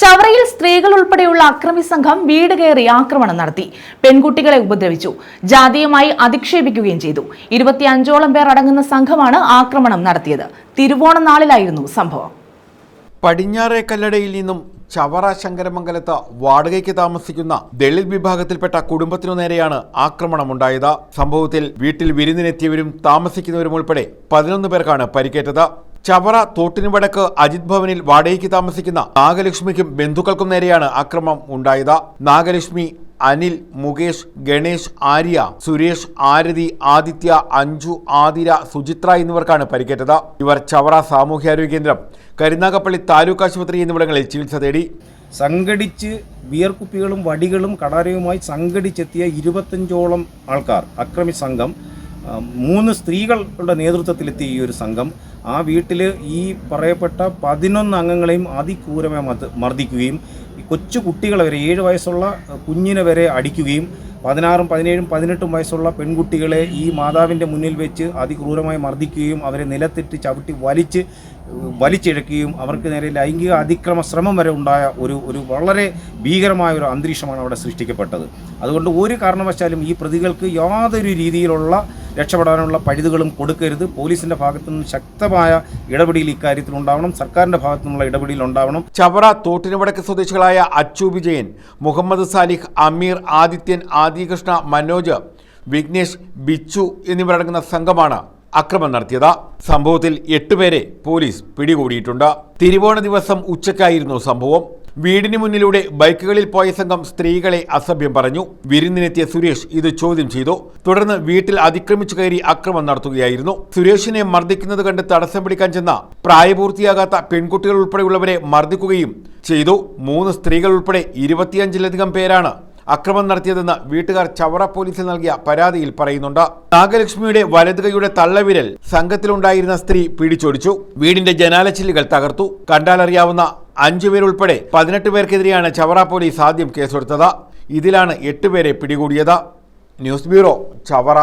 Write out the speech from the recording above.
ചവറയിൽ സ്ത്രീകൾ ഉൾപ്പെടെയുള്ള അക്രമി സംഘം വീട് കയറി ആക്രമണം നടത്തി. പെൺകുട്ടികളെ ഉപദ്രവിച്ചു. ജാതീയമായി അധിക്ഷേപിക്കുകയും ചെയ്തു. ഇരുപത്തിയഞ്ചോളം പേർ അടങ്ങുന്ന സംഘമാണ് ആക്രമണം നടത്തിയത്. തിരുവോണ നാളിലായിരുന്നു സംഭവം. പടിഞ്ഞാറേ കല്ലടയിൽ നിന്നും ചവറ ശങ്കരമംഗലത്ത് വാടകയ്ക്ക് താമസിക്കുന്ന ദളിത് വിഭാഗത്തിൽപ്പെട്ട കുടുംബത്തിനു നേരെയാണ് ആക്രമണമുണ്ടായത്. സംഭവത്തിൽ വീട്ടിൽ വിരുന്നിനെത്തിയവരും താമസിക്കുന്നവരും ഉൾപ്പെടെ പതിനൊന്ന് പേർക്കാണ് പരിക്കേറ്റത്. ചവറ തോട്ടിന് വടക്ക് അജിത് ഭവനിൽ വാടകയ്ക്ക് താമസിക്കുന്ന നാഗലക്ഷ്മിക്കും ബന്ധുക്കൾക്കും നേരെയാണ് അക്രമം ഉണ്ടായത്. നാഗലക്ഷ്മി അനിൽ മുകേഷ് ഗണേഷ് ആര്യ സുരേഷ് ആരതി ആദിത്യ അഞ്ജു ആതിര സുചിത്ര എന്നിവർക്കാണ് പരിക്കേറ്റത്. ഇവർ ചവറ സാമൂഹ്യാരോഗ്യ കേന്ദ്രം കരുനാഗപ്പള്ളി താലൂക്ക് ആശുപത്രി എന്നിവിടങ്ങളിൽ ചികിത്സ തേടി. സംഘടിച്ച് ബിയർ കുപ്പികളും വടികളും കടാരയുമായി സംഘടിച്ചെത്തിയ ഇരുപത്തഞ്ചോളം ആൾക്കാർ അക്രമി സംഘം മൂന്ന് സ്ത്രീകളുടെ നേതൃത്വത്തിലെത്തിയ ഈ ഒരു സംഘം ആ വീട്ടിൽ ഈ പറയപ്പെട്ട പതിനൊന്ന് അംഗങ്ങളെയും അതിക്രൂരമായി മർദ്ദ- മർദ്ദിക്കുകയും കൊച്ചു കുട്ടികളെ വരെ ഏഴ് വയസ്സുള്ള കുഞ്ഞിനെ വരെ അടിക്കുകയും പതിനാറും പതിനേഴും പതിനെട്ടും വയസ്സുള്ള പെൺകുട്ടികളെ ഈ മാതാവിന്റെ മുന്നിൽ വെച്ച് അതിക്രൂരമായി മർദ്ദിക്കുകയും അവരെ നിലത്തിട്ട് ചവിട്ടി വലിച്ച് വലിച്ചിഴക്കുകയും അവർക്ക് നേരെ ലൈംഗിക അതിക്രമ ശ്രമം വരെ ഉണ്ടായ ഒരു ഒരു വളരെ ഭീകരമായ ഒരു അന്തരീക്ഷമാണ് അവിടെ സൃഷ്ടിക്കപ്പെട്ടത്. അതുകൊണ്ട് ഒരു കാരണവശാലും ഈ പ്രതികൾക്ക് യാതൊരു രീതിയിലുള്ള രക്ഷപ്പെടാനുള്ള പഴുതുകളും കൊടുക്കരുത്. പോലീസിന്റെ ഭാഗത്തു നിന്ന് ശക്തമായ ഇടപെടൽ ഇക്കാര്യത്തിൽ ഉണ്ടാവണം. സർക്കാരിന്റെ ഭാഗത്തു നിന്നുള്ള ഇടപെടൽ ഉണ്ടാവണം. ചവറ തോട്ടിനുവടക്ക് സ്വദേശികളായ അച്ചു വിജയൻ മുഹമ്മദ് സാലിഹ് അമീർ ആദിത്യൻ ആദികൃഷ്ണ മനോജ് വിഘ്നേഷ് ബിച്ചു എന്നിവരടങ്ങുന്ന സംഘമാണ് അക്രമം നടത്തിയത്. സംഭവത്തിൽ എട്ടുപേരെ പോലീസ് പിടികൂടിയിട്ടുണ്ട്. തിരുവോണ ദിവസം ഉച്ചക്കായിരുന്നു സംഭവം. വീടിന് മുന്നിലൂടെ ബൈക്കുകളിൽ പോയ സംഘം സ്ത്രീകളെ അസഭ്യം പറഞ്ഞു. വിരുന്നിനെത്തിയ സുരേഷ് ഇത് ചോദ്യം ചെയ്തു. തുടർന്ന് വീട്ടിൽ അതിക്രമിച്ചു കയറി അക്രമം നടത്തുകയായിരുന്നു. സുരേഷിനെ മർദ്ദിക്കുന്നത് കണ്ട് തടസ്സം പിടിക്കാൻ ചെന്ന പ്രായപൂർത്തിയാകാത്ത പെൺകുട്ടികൾ ഉൾപ്പെടെയുള്ളവരെ മർദ്ദിക്കുകയും ചെയ്തു. മൂന്ന് സ്ത്രീകൾ ഉൾപ്പെടെ ഇരുപത്തിയഞ്ചിലധികം പേരാണ് അക്രമം നടത്തിയതെന്ന് വീട്ടുകാർ ചവറ പോലീസിൽ നൽകിയ പരാതിയിൽ പറയുന്നുണ്ട്. നാഗലക്ഷ്മിയുടെ വലതുകൈയുടെ തള്ളവിരൽ സംഘത്തിലുണ്ടായിരുന്ന സ്ത്രീ പിടിച്ചൊടിച്ചു. വീടിന്റെ ജനാലച്ചില്ലുകൾ തകർത്തു. കണ്ടാലറിയാവുന്ന അഞ്ചുപേരുൾപ്പെടെ പതിനെട്ട് പേർക്കെതിരെയാണ് ചവറ പോലീസ് ആദ്യം കേസെടുത്തത്. ഇതിലാണ് എട്ടുപേരെ പിടികൂടിയത്. News bureau Chavara.